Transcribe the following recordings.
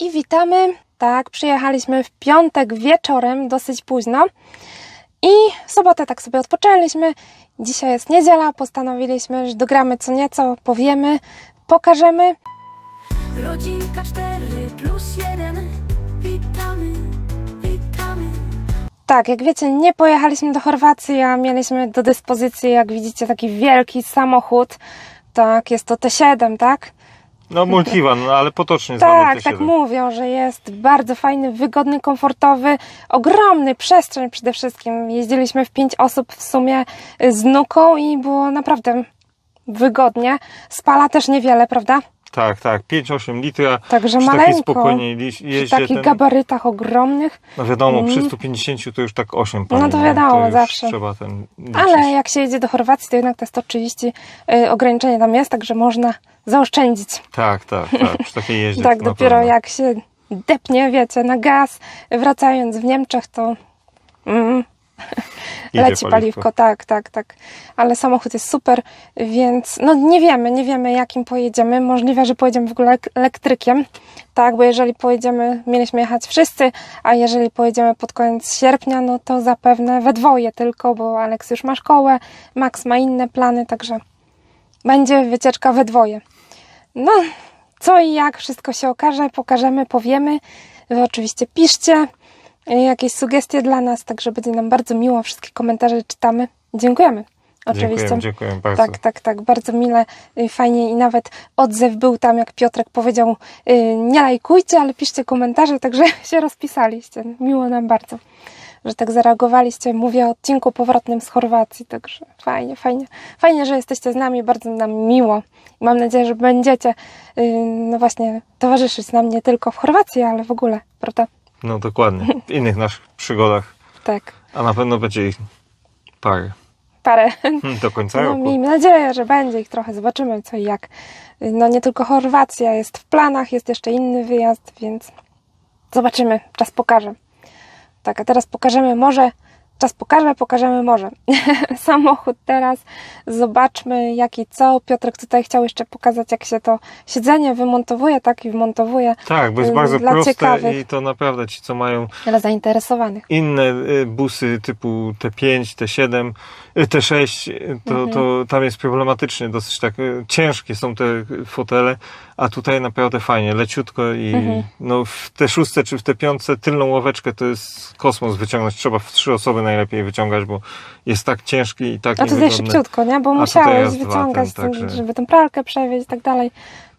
i witamy. Tak, przyjechaliśmy w piątek wieczorem, dosyć późno. I w sobotę tak sobie odpoczęliśmy. Dzisiaj jest niedziela, postanowiliśmy, że dogramy co nieco, powiemy, pokażemy. Rodzinka 4 plus 1 Witamy, witamy Tak, jak wiecie, nie pojechaliśmy do Chorwacji, a mieliśmy do dyspozycji, jak widzicie, taki wielki samochód. Tak, jest to T7, tak? No multivan, no, ale potocznie zwany Tak, T7. tak mówią, że jest bardzo fajny, wygodny, komfortowy, ogromny, przestrzeń przede wszystkim. Jeździliśmy w pięć osób w sumie y, z nuką i było naprawdę wygodnie. Spala też niewiele, prawda? Tak, tak, 5-8 litra. Także Przy takiej maleńko. liś- Przy jeździe takich ten, gabarytach ogromnych. No wiadomo, Mm. przy 150 to już tak 8 No pani, to wiadomo, to zawsze. trzeba ten liczyć. Ale jak się jedzie do Chorwacji, to jednak te 130 y, ograniczenie tam jest, także można zaoszczędzić. Tak, tak, tak, przy takiej jeździe Tak, dopiero pewno. jak się depnie, wiecie, na gaz, wracając w Niemczech, to mm, leci paliwko. tak, tak, tak. Ale samochód jest super, więc no nie wiemy, nie wiemy jakim pojedziemy. Możliwe, że pojedziemy w ogóle ek- elektrykiem, tak, bo jeżeli pojedziemy, mieliśmy jechać wszyscy, a jeżeli pojedziemy pod koniec sierpnia, no to zapewne we dwoje tylko, bo Alex już ma szkołę, Max ma inne plany, także będzie wycieczka we dwoje. No, co i jak, wszystko się okaże, pokażemy, powiemy. Wy oczywiście piszcie jakieś sugestie dla nas, także będzie nam bardzo miło. Wszystkie komentarze czytamy. Dziękujemy. Oczywiście. Dziękuję, dziękuję bardzo. Tak, tak, tak, bardzo mile, y, fajnie i nawet odzew był tam, jak Piotrek powiedział, y, nie lajkujcie, ale piszcie komentarze, także się rozpisaliście. Miło nam bardzo, że tak zareagowaliście. Mówię o odcinku powrotnym z Chorwacji, także fajnie, fajnie. Fajnie, że jesteście z nami, bardzo nam miło. I Mam nadzieję, że będziecie, y, no właśnie, towarzyszyć nam nie tylko w Chorwacji, ale w ogóle, prawda? No dokładnie, w innych naszych przygodach, Tak, a na pewno będzie ich parę. parę Do końca No, roku. miejmy nadzieję, że będzie ich trochę. Zobaczymy co i jak. No nie tylko Chorwacja jest w planach, jest jeszcze inny wyjazd, więc zobaczymy. Czas pokaże. Tak, a teraz pokażemy może. Czas pokaże, pokażemy może. Samochód teraz. Zobaczmy jak i co. Piotrek tutaj chciał jeszcze pokazać, jak się to siedzenie wymontowuje, tak i wmontowuje Tak, bo jest bardzo dla proste ciekawych. i to naprawdę ci, co mają dla zainteresowanych. inne y, busy typu T5, T7, y, T6, y, to, Mhm. to tam jest problematycznie, dosyć tak y, ciężkie są te fotele, a tutaj naprawdę fajnie, leciutko i Mhm. no w T6 czy w T5 tylną ławeczkę to jest kosmos wyciągnąć, trzeba w trzy osoby najlepiej wyciągać, bo jest tak ciężki i tak A tutaj szybciutko, nie? Bo musiałeś wyciągać, ten, także- żeby tą pralkę przewieźć i tak dalej.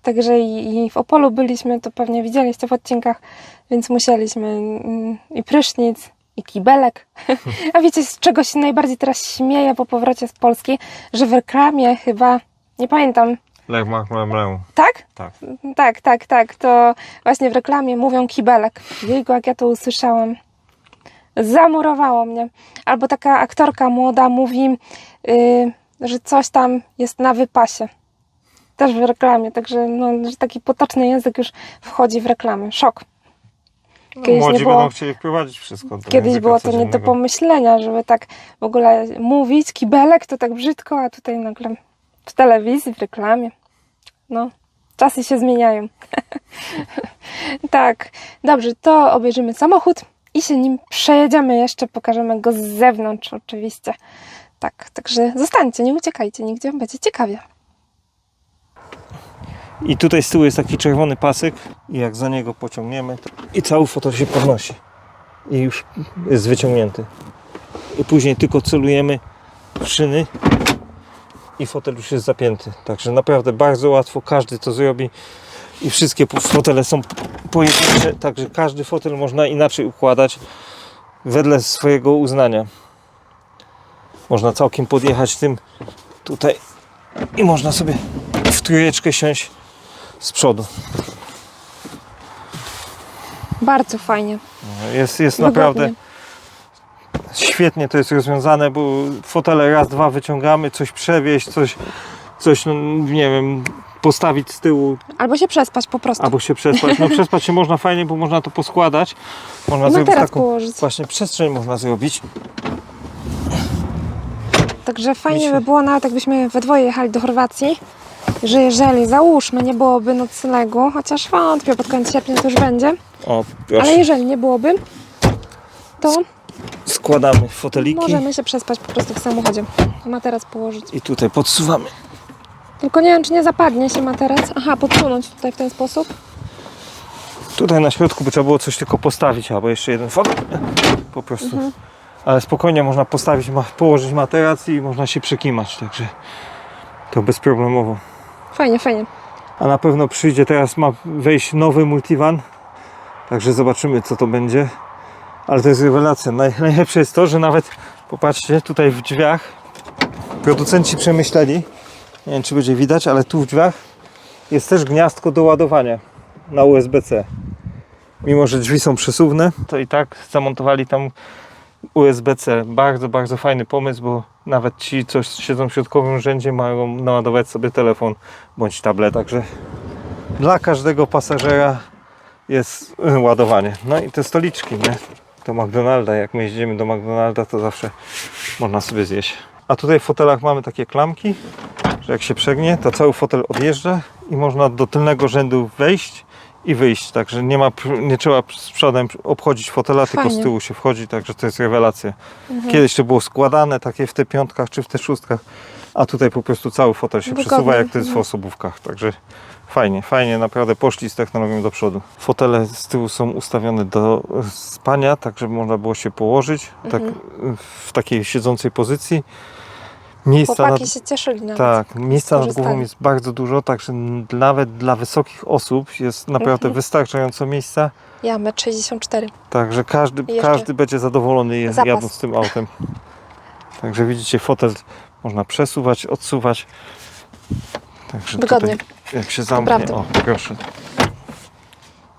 Także i, i w Opolu byliśmy, to pewnie widzieliście w odcinkach, więc musieliśmy mm, i prysznic, i kibelek. A wiecie, z czego się najbardziej teraz śmieję po powrocie z Polski? Że w reklamie chyba, nie pamiętam, Lech Mach Mlemlę. tak? Tak. Tak, tak, tak. To właśnie w reklamie mówią kibelek. Jejku, jak ja to usłyszałam. Zamurowało mnie. Albo taka aktorka młoda mówi, yy, że coś tam jest na wypasie. Też w reklamie, także no, że taki potoczny język już wchodzi w reklamę. Szok. No, Kiedyś młodzi było- będą chcieli wprowadzić wszystko. Kiedyś było to nie do pomyślenia, żeby tak w ogóle mówić, kibelek to tak brzydko, a tutaj nagle w telewizji, w reklamie. No, czasy się zmieniają. tak, dobrze, to obejrzymy samochód i się nim przejedziemy jeszcze, pokażemy go z zewnątrz oczywiście. Tak, także zostańcie, nie uciekajcie nigdzie, będzie ciekawie. I tutaj z tyłu jest taki czerwony pasek i jak za niego pociągniemy to... i cały fotel się podnosi i już jest wyciągnięty. I później tylko celujemy w szyny i fotel już jest zapięty. Także naprawdę bardzo łatwo, każdy to zrobi i wszystkie fotele są pojedyncze, także każdy fotel można inaczej układać wedle swojego uznania. Można całkiem podjechać tym tutaj i można sobie w trójeczkę siąść z przodu. Bardzo fajnie. Jest, jest Wygodnie. naprawdę świetnie to jest rozwiązane, bo fotele raz, dwa wyciągamy, coś przewieźć, coś, coś no, nie wiem, postawić z tyłu, Albo się przespać po prostu. albo się przespać. No przespać się można fajnie, bo można to poskładać. Można No zrobić teraz taką położyć. właśnie przestrzeń można zrobić. Także fajnie Myślę- by było nawet jakbyśmy we dwoje jechali do Chorwacji że jeżeli załóżmy nie byłoby noclegu, chociaż wątpię, pod koniec sierpnia to już będzie, O, ale jeżeli nie byłoby, to Składamy foteliki możemy się przespać po prostu w samochodzie. Materac położyć. i tutaj podsuwamy. Tylko nie wiem, czy nie zapadnie się materac. Aha, podsunąć tutaj w ten sposób. Tutaj na środku by trzeba było coś tylko postawić, albo jeszcze jeden fotel. Po prostu. Mhm. Ale spokojnie można postawić, położyć materac i można się przekimać, także to bezproblemowo. Fajnie, fajnie. A na pewno przyjdzie teraz, ma wejść nowy multivan, także zobaczymy co to będzie. Ale to jest rewelacja. Naj, najlepsze jest to, że nawet, popatrzcie, tutaj w drzwiach producenci przemyśleli, nie wiem czy będzie widać, ale tu w drzwiach jest też gniazdko do ładowania na USB-C. Mimo, że drzwi są przesuwne, to i tak zamontowali tam USB-C. Bardzo, bardzo fajny pomysł, bo nawet ci, co siedzą w środkowym rzędzie, mają naładować sobie telefon bądź tablet. Także dla każdego pasażera jest y, ładowanie. No i te stoliczki, nie? Do McDonalda. Jak my jeździmy do McDonalda, to zawsze można sobie zjeść. A tutaj w fotelach mamy takie klamki, że jak się przegnie, to cały fotel odjeżdża i można do tylnego rzędu wejść i wyjść. Także nie, ma, nie trzeba z przodem obchodzić fotela, tylko z Fajnie. tyłu się wchodzi, także to jest rewelacja. Kiedyś to było składane takie w te piątkach czy w te szóstkach, a tutaj po prostu cały fotel się przesuwa, jak to jest w Mhm. osobówkach. Także fajnie, fajnie, naprawdę poszli z technologią do przodu. Fotele z tyłu są ustawione do spania, tak żeby można było się położyć tak, Mhm. e, w takiej siedzącej pozycji. Miejsca Chłopaki nad, się cieszyli nawet. tak, miejsca nad głową jest bardzo dużo, także nawet dla wysokich osób jest naprawdę Mhm. wystarczająco miejsca. Ja, 1,64 Także każdy, każdy będzie zadowolony je- jadąc tym autem. Także widzicie, fotel można przesuwać, odsuwać. Także Wygodnie. tutaj jak się zamknie, Naprawdę. o proszę.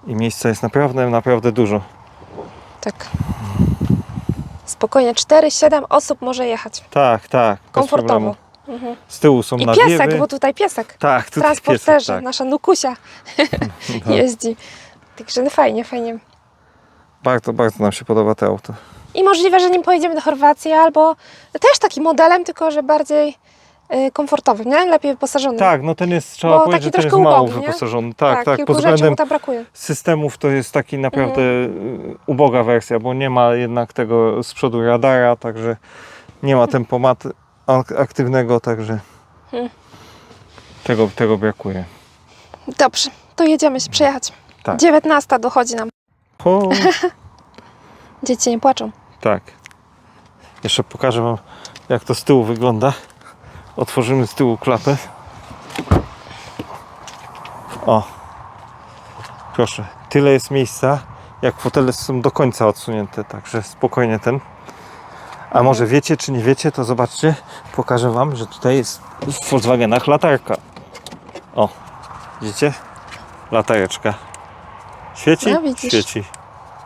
I miejsca jest naprawdę, naprawdę dużo. Tak. Spokojnie, 4-7 osób może jechać. Tak, tak. bez Komfortowo. problemu. Mhm. Z tyłu są I nawiewy. piesek, bo tutaj piesek. Tak, tutaj transporterze, piesek, tak. nasza nukusia No. jeździ. Także no fajnie, fajnie. Bardzo, bardzo nam się podoba to auto. I możliwe, że nim pojedziemy do Chorwacji albo też takim modelem, tylko że bardziej komfortowym, nie? Lepiej wyposażonym. Tak, no ten jest, trzeba Bo powiedzieć, taki że ten jest troszkę mało ubogi, nie? wyposażony. Tak, tak, kilku pod rzeczy względem mu tam brakuje. systemów to jest taki naprawdę Mhm. y, uboga wersja, bo nie ma jednak tego z przodu radara, także nie ma tempomatu ak- aktywnego, także Hmm. tego, tego brakuje. Dobrze, to jedziemy się przejechać. Tak. 19 dochodzi nam. Po, Dzieci nie płaczą. tak. Jeszcze pokażę Wam, jak to z tyłu wygląda. Otworzymy z tyłu klapę. O, proszę, tyle jest miejsca, jak fotele są do końca odsunięte, także spokojnie ten. A może wiecie, czy nie wiecie, to zobaczcie, pokażę Wam, że tutaj jest w Volkswagenach latarka. O, widzicie? Latareczka. Świeci? No. Świeci.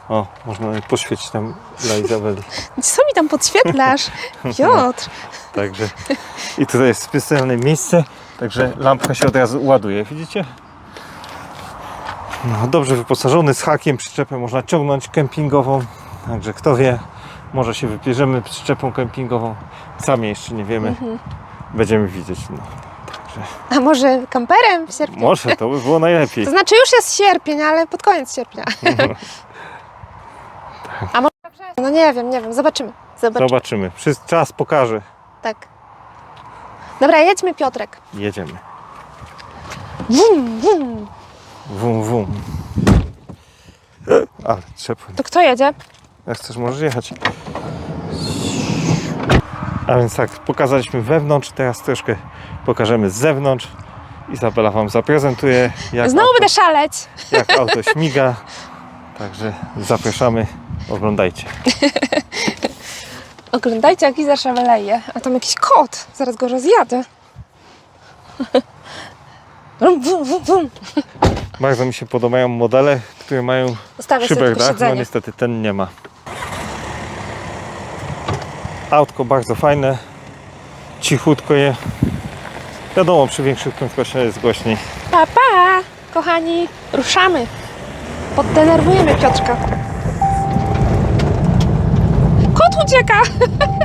O, można poświecić tam dla Izabeli. Co mi tam podświetlasz? Piotr. Także i tutaj jest specjalne miejsce, także lampka się od razu ładuje, widzicie? No, dobrze wyposażony z hakiem, przyczepę można ciągnąć kempingową, także kto wie, może się wybierzemy przyczepą kempingową, sami jeszcze nie wiemy, Mhm. będziemy widzieć. No. A może kamperem w sierpniu? Może to by było najlepiej. To znaczy już jest sierpień, ale pod koniec sierpnia. A może... No nie wiem, nie wiem, zobaczymy. Zobaczymy. Zobaczymy, Wszyst- czas pokaże. Tak. Dobra, jedźmy Piotrek. Jedziemy. Wum, wum. Wum, wum. Ale trzeba To kto jedzie? Jak chcesz, możesz jechać. A więc tak, pokazaliśmy wewnątrz, teraz troszkę pokażemy z zewnątrz. Izabela Wam zaprezentuje, jak, Znowu auto, będę szaleć. jak auto śmiga. Także zapraszamy, oglądajcie. Oglądajcie, jak Iza szaweleje. A tam jakiś kot. Zaraz go rozjadę. Wum, wum, wum. Bardzo mi się podobają modele, które mają sobie tylko dach. No siedzenie. niestety ten nie ma. Autko bardzo fajne, cichutko je. Wiadomo, przy większych prędkościach jest głośniej. Pa, pa, kochani. Ruszamy. Poddenerwujemy Piotrka. Ucieka.